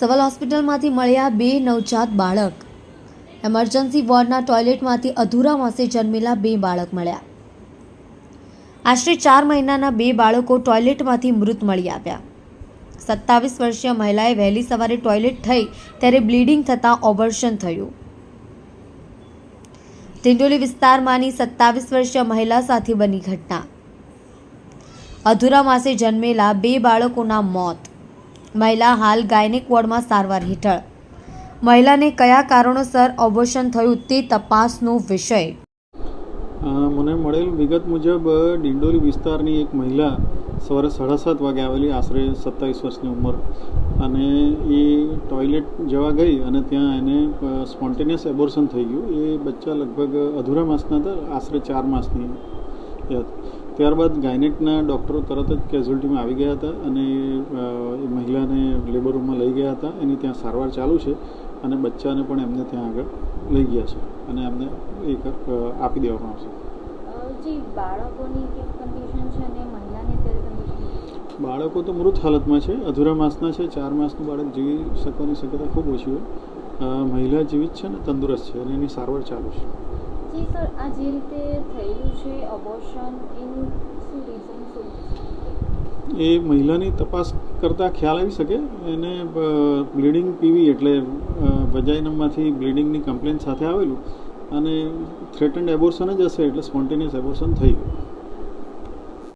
Civil હોસ્પિટલમાંથી મળ્યા બે નવજાત બાળક. એમરજન્સી વોર્ડના ટોયલેટમાંથી અધૂરા માસે જન્મેલા બે બાળક મળ્યા. આશરે ચાર મહિનાના બે બાળકો ટોયલેટમાંથી મૃત મળી આવ્યા. સત્તાવીસ વર્ષીય મહિલાએ વહેલી સવારે ટોયલેટ થઈ ત્યારે બ્લીડિંગ થતાં ઓપરેશન થયું. ટિંડોલી વિસ્તારમાંની સત્તાવીસ વર્ષીય મહિલા સાથે બની ઘટના. અધૂરા માસે જન્મેલા બે બાળકોના મોત. મહિલા હાલ ગાયનિક વોર્ડમાં સારવાર હેઠળ. મહિલાને કયા કારણોસર ઓબોશન થયું તે તપાસનો વિષય. મને મળેલ વિગત મુજબ, ડિંડોરી વિસ્તારની એક મહિલા સવારે સાડા સાત વાગે આવેલી આશરે સત્તાવીસ વર્ષની ઉંમર. અને એ ટોયલેટ જવા ગઈ અને ત્યાં એને સ્પોન્ટેનિયસ એબોર્શન થઈ ગયું. એ બચ્ચા લગભગ અધૂરા માસના હતા, આશરે ચાર માસની હતી. ત્યારબાદ ગાયનેકના ડૉક્ટરો તરત જ કેઝ્યુલિટીમાં આવી ગયા હતા અને એ મહિલાને લેબર રૂમમાં લઈ ગયા હતા. એની ત્યાં સારવાર ચાલુ છે અને બચ્ચાને પણ એમને ત્યાં આગળ લઈ ગયા છે અને એમને એક આપી દેવામાં આવશે. બાળકો તો મૃત હાલતમાં છે. અધૂરા માસના છે. ચાર માસનું બાળક જીવી શકવાની શક્યતા ખૂબ ઓછી હોય. મહિલા જીવિત છે ને તંદુરસ્ત છે અને એની સારવાર ચાલુ છે. જી સર, આ જે રીતે થયેલું છે અબોર્શન એનું શું રીઝન શું એ મહિલાની તપાસ કરતાં ખ્યાલ આવી શકે? એને બ્લીડિંગ પીવી એટલે વજાઇનમાંથી બ્લીડિંગની કમ્પ્લેન સાથે આવેલું અને થ્રેટન્ડ એબોર્શન જ હશે એટલે સ્પોન્ટેનિયસ એબોર્શન થઈ ગયું.